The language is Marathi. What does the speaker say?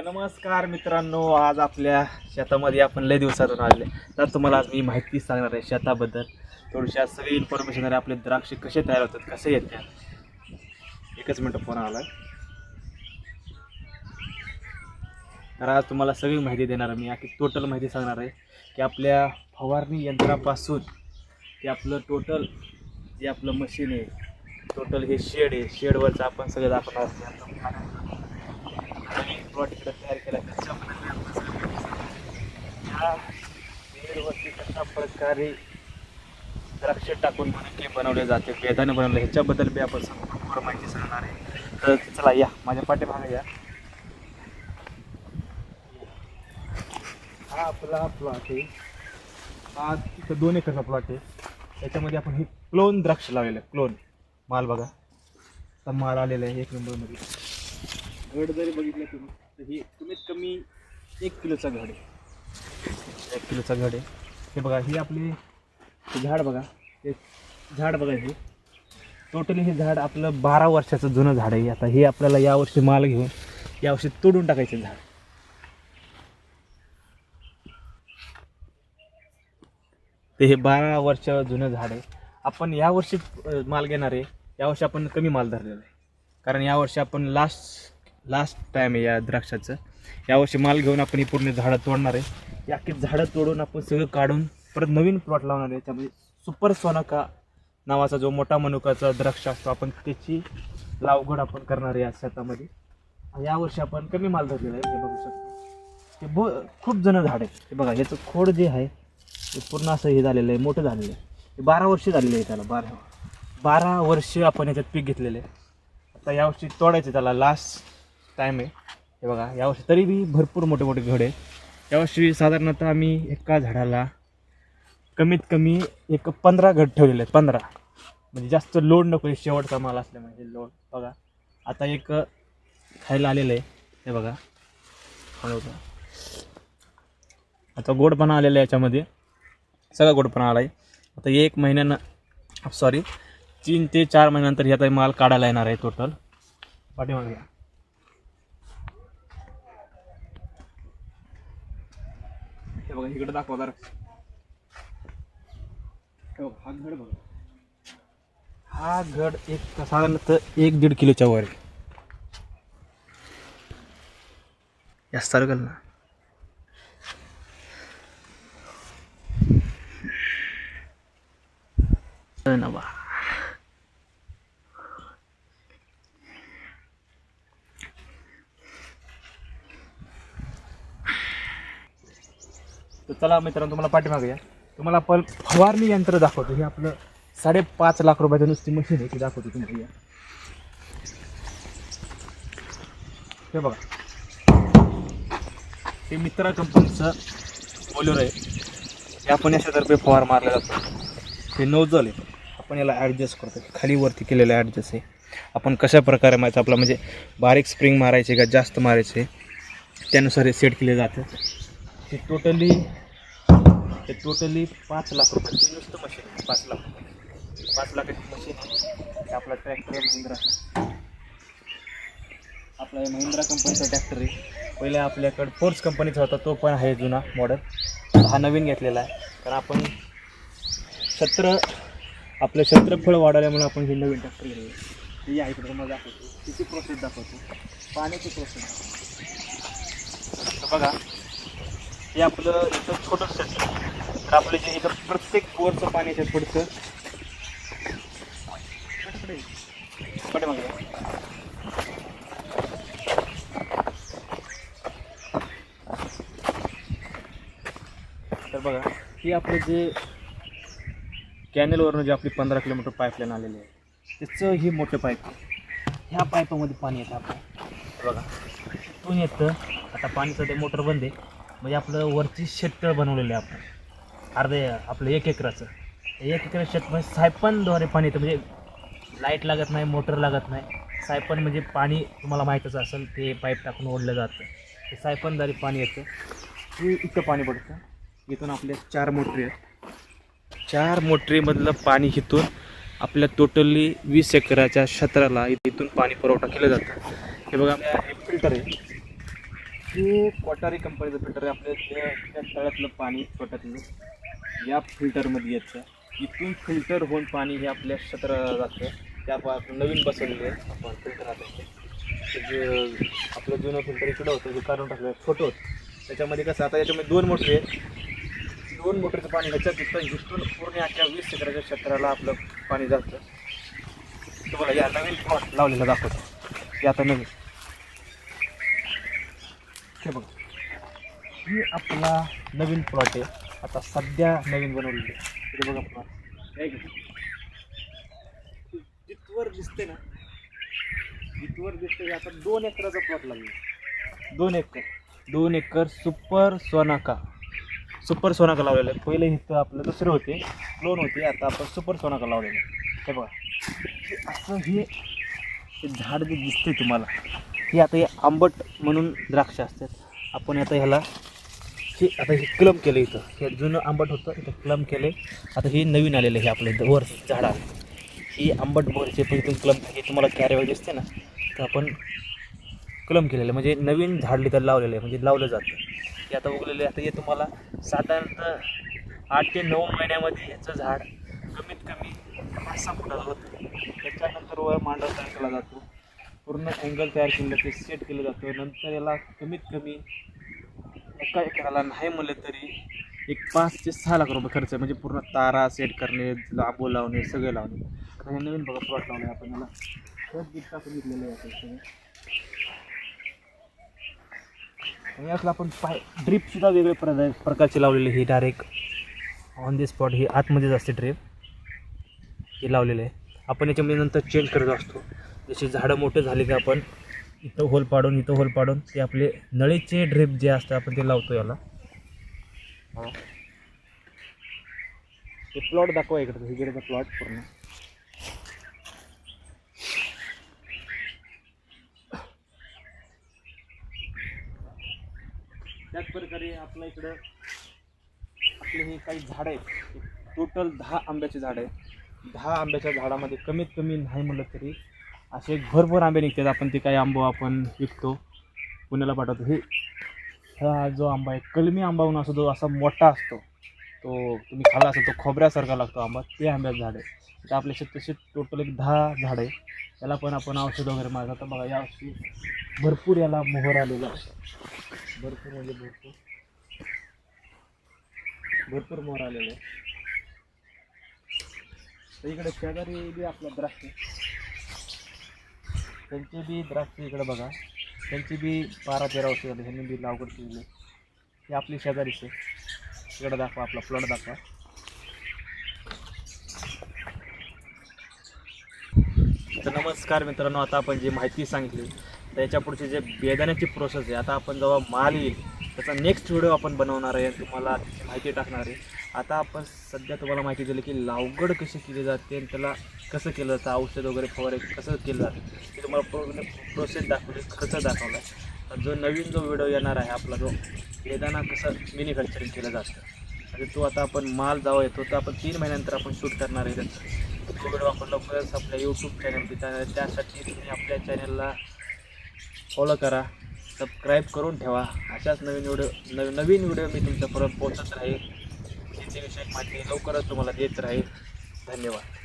तर नमस्कार मित्रांनो आज आपल्या शेतामध्ये आपण लय दिवसातून आले तर तुम्हाला आज मी माहिती सांगणार आहे शेताबद्दल. थोडीशी आज सगळी इन्फॉर्मेशन आहे. आपले द्राक्ष कसे तयार होतात कसे येतात. एकच मिनटं फोन आला तर आज तुम्हाला सगळी माहिती देणार आहे. मी आखी टोटल माहिती सांगणार आहे की आपल्या फवारणी यंत्रापासून ते आपलं टोटल जे आपलं मशीन आहे टोटल हे शेड आहे. शेडवरचं आपण सगळं दाखवणार आहे प्लॉट इकडे तयार केला त्याच्यामध्ये बेडवरती कशा प्रकारे द्राक्ष टाकून मनुके बनवले जाते बेदाने बनवलं ह्याच्याबद्दल बी आपण भरपूर माहिती सांगणार आहे. तर चला या माझ्या पाठीमागे या. हा आपला प्लॉट आहे. हा तिथं दोन एकरचा प्लॉट आहे. त्याच्यामध्ये आपण हे क्लोन द्राक्ष लावलेलं आहे क्लोन माल बघा. माल आलेला आहे एक नंबरमध्ये. गड जरी बघितलं तुम्ही तर हे कमीत कमी एक किलोचा घड आहे. एक किलोचा घड आहे. हे बघा ही आपली झाड बघा. हे झाड बघा हे. टोटली हे झाड आपलं बारा वर्षाचं जुनं झाड आहे. आता हे आपल्याला यावर्षी माल घेऊन यावर्षी तोडून टाकायचं झाड. ते हे बारा वर्ष जुनं झाड आहे. आपण यावर्षी माल घेणार आहे. यावर्षी आपण कमी माल धरलेला आहे. कारण यावर्षी आपण लास्ट लास्ट टाईम आहे या द्राक्षाचं. यावर्षी माल घेऊन आपण ही पूर्ण झाडं तोडणार आहे. या की झाडं तोडून आपण सगळं काढून परत नवीन प्लॉट लावणार आहे. त्यामध्ये सुपर सोनाका नावाचा जो मोठा मनुकाचा द्राक्ष असतो आपण त्याची लावगड आपण करणार आहे या शेतामध्ये. यावर्षी आपण कमी माल धरलेला आहे हे बघू शकतो. हे बो खूप जण झाड आहे हे बघा याचं खोड जे आहे ते पूर्ण असं हे झालेलं आहे मोठं झालेलं आहे. ते बारा वर्ष झालेलं आहे त्याला बारा बारा वर्ष आपण याच्यात पीक घेतलेलं आहे. आता यावर्षी तोडायचं त्याला लास्ट टाईम आहे. हे बघा यावर्षी तरी बी भरपूर मोठे मोठे घड आहे यावर्षी साधारणतः आम्ही एका झाडाला कमीत कमी एक पंधरा घड ठेवलेले आहेत पंधरा. म्हणजे जास्त लोड नको आहे शेवटचा माल असल्या म्हणजे लोड. बघा आता एक खायला आलेलं आहे. हे बघा. हळूहळू आता गोडपणा आलेला आहे याच्यामध्ये. सगळा गोडपणा आला आहे आता एक महिन्यानं सॉरी तीन ते चार महिन्यानंतर ह्याचा माल काढायला येणार आहे टोटल पाठीमागे हे बघा इकडे दाखवा जरा. हे बघा, हा घड बघा. हा घड एक साधारणतः एक दीड किलोच्या वर आहे. जास्त ना. तर चला मित्रांनो तुम्हाला पाठीमागे या. तुम्हाला पण फवारणी यंत्र दाखवतो. हे आपलं साडेपाच लाख रुपयाचं नुसती मशीन आहे ती दाखवतो तुम्हाला. या. हे बघा. हे मित्रा कंपनीचं बोलर आहे. हे आपण याच्यातर्फे फवार मारला जातो हे नोजल आहे. आपण याला ॲडजस्ट करतो. खाली वरती केलेलं ॲडजस्ट आहे. आपण कशा प्रकारे मारायचं आपला म्हणजे बारीक स्प्रिंग मारायचे का जास्त मारायचे? त्यानुसार हे सेट केले जातं. हे टोटली ते टोटली पाच लाख रुपये. हे नुसतं मशीन आहे पाच लाख रुपये. पाच लाखाची मशीन आहे. आपला ट्रॅक्टर आहे महिंद्रा. आपला महिंद्रा कंपनीचा ट्रॅक्टर आहे. पहिले आपल्याकडं फोर्स कंपनीचा होता तो पण आहे जुना मॉडेल हा नवीन घेतलेला आहे. कारण आपण सत्र आपलं क्षेत्रफळ वाढवल्यामुळे आपण हे नवीन ट्रॅक्टर घेतलं. हे आहे इकडे तुम्हाला दाखवतो. किती प्रोसेस दाखवतो. पाण्याची प्रोसेस तर बघा हे आपलं इथं छोटंसं आहे. तर आपलं जे इथं प्रत्येक बोरचं पाणी आहे थोडंसं पाठीमागे मग? तर बघा ही आपलं जे कॅनेलवरनं जे आपली पंधरा किलोमीटर पाईपलाईन आलेली आहे त्याचं ही मोठं पाईप ह्या पाईपामध्ये पाणी येतं आपलं बघा इथून येतं. आता पाणी सध्या मोटर बंद आहे. म्हणजे आपलं वरची शेततळ बनवलेलं आहे आपण. अर्धे आपलं एक एकराचं. एक एकर शेत म्हणजे सायपनद्वारे पाणी येतं म्हणजे लाइट लागत नाही मोटर लागत नाही. सायपन म्हणजे पाणी तुम्हाला माहीतच असेल ते पाईप टाकून ओढलं जातं. ते सायपनद्वारे पाणी येतं. ते इथं पाणी पडतं. इथून आपल्या चार मोटरी आहेत. चार मोटरीमधलं पाणी इथून आपल्या टोटली वीस एकराच्या क्षेत्राला इथून पाणी पुरवठा केला जातो. हे बघा हे फिल्टर आहे. हे कोटारी कंपनीचं फिल्टर आहे आपल्या त्या त्या तळ्यातलं पाणी छोट्यातलं या फिल्टरमध्ये येतं इथून फिल्टर होऊन पाणी हे आपल्या क्षेत्राला जातं. त्या नवीन बसवलेले आहे. आपण फिल्टर आता ते जे आपलं जुनं फिल्टर इकडं होतं जे काढून टाकलं छोटं होतं त्याच्यामध्ये कसं आता याच्यामध्ये दोन मोटर आहेत. दोन मोटरचं पाणी ह्याच्यात इथं इथून पूर्ण अख्ख्या वीस क्षेत्राच्या क्षेत्राला आपलं पाणी जातं. तुम्हाला या नवीन प्लॉट लावलेला दाखवतो. हे आता नवीन. हे बघा. ही आपला नवीन प्लॉट आहे. आता सध्या नवीन बनवलेली आहे. हे बघा प्लॉट आहे दिसते ना जितवर दिसते आता दोन एकराचा प्लॉट लागला. दोन एकर. दोन acre super Sonaka. Super Sonaka लावलेला आहे. पहिले इथं आपलं दुसरे होते. क्लोन होते. आता आपण सुपर सोनाका लावलेलं आहे. हे बघा. असं हे हे झाड जे दिसते तुम्हाला हे आता हे आंबट म्हणून द्राक्ष असतात. आपण आता ह्याला हे आता हे कलम केलं इथं. हे जुनं आंबट होतं इथं क्लम केले. आता हे नवीन आलेलं आहे आपलं इथं वर झाड ही आंबट बोरचे पण इथून कलम हे तुम्हाला कॅरेवळ दिसते ना तर आपण कलम केलेलं म्हणजे नवीन झाड इथं लावलेलं आहे म्हणजे लावलं जातं. हे आता उगलेलं आहे. आता हे तुम्हाला साधारणतः आठ ते नऊ महिन्यामध्ये ह्याचं झाड कमीत कमी पाच सहा फुटाचं होतं. त्याच्यानंतर वर मांडव तयार केला जातो. पूर्ण अँगल तयार केलं ते सेट केलं जातं. नंतर याला कमीत कमी एका एकराला नाही म्हणलं तरी एक पाच ते सहा लाख रुपये खर्च आहे. म्हणजे पूर्ण तारा सेट करणे लांबू लावणे सगळे लावणे. आता हे नवीन बघा प्लॉट लावले आपण याला. खत बीट टाकून घेतलेलं आहे आणि यातलं आपण पाय ड्रीपसुद्धा वेगळे प्रदा प्रकारचे लावलेले. हे डायरेक्ट ऑन दी स्पॉट ही आतमध्येच असते ड्रीप हे लावलेलं आहे. आपण याच्यामध्ये नंतर चेंज करत असतो. जसे झाडं मोठे झाले की आपण इथं होल पाडून इथं होल पाडून ते आपले नळीचे ड्रीप जे असतं आपण ते लावतो याला. ते प्लॉट दाखवा इकडे इकडेचा प्लॉट पूर्ण. त्याच प्रकारे आपल्या इकडं आपले हे काही झाडं आहेत. टोटल दहा आंब्याचे झाड आहे दहा आंब्याच्या झाडामध्ये कमीत कमी नाही म्हणलं तरी असे भरपूर आंबे निघतात. आपण ते काही आंबो आपण विकतो. पुण्याला पाठवतो. हे हा जो आंबा आहे कलमी आंबा म्हणून असतो जो असा मोठा असतो. तो तुम्ही खाल्ला असेल तो खोबऱ्यासारखा लागतो आंबा. ते आंब्याचं झाड आहे. तर आपल्या शेत टोटल एक दहा झाड आहे. त्याला पण आपण औषध वगैरे मारतो तर बघा यावर्षी भरपूर याला मोहर आलेला आहे. भरपूर म्हणजे भरपूर. भरपूर मोहर आलेला आहे. तर इकडे शेजारी बी आपला द्राक्ष त्यांचे बी द्राक्ष इकडे बघा. त्यांची बी बारा तेरा वर्ष झाली त्यांनी बी लागवड केलेली. आहे. ही आपली शेजारी आहे. इकडं दाखवा आपला प्लॉट दाखवा. तर नमस्कार मित्रांनो आता आपण जी माहिती सांगितली त्याच्या पुढची जे बेदाण्याची प्रोसेस आहे आता आपण जेव्हा माल येईल त्याचा नेक्स्ट व्हिडिओ आपण बनवणार आहे तुम्हाला माहिती टाकणार आहे. आता आपण सध्या तुम्हाला माहिती दिली की लावगड कशी केली जाते आणि त्याला कसं केलं जातं औषध वगैरे फवारे कसं केलं? जातं ते तुम्हाला पूर्ण प्रोसेस दाखवली खर्च दाखवला आहे जो नवीन जो व्हिडिओ येणार आहे आपला जो वेदाना कसं मॅन्युफॅक्चरिंग केलं जातं? म्हणजे तो आता आपण माल जावा येतो तर आपण तीन महिन्यानंतर आपण शूट करणार आहे त्याचा. तो व्हिडिओ आपण लवकरच आपल्या यूट्यूब चॅनल त्या त्यासाठी तुम्ही आपल्या चॅनलला फॉलो करा सबस्क्राईब करून ठेवा. अशाच नवीन व्हिडिओ नवीन नवीन व्हिडिओ मी तुमच्यापर्यंत पोहोचत राहील. शेतीविषयक माहिती लवकरच तुम्हाला देत राहील. धन्यवाद.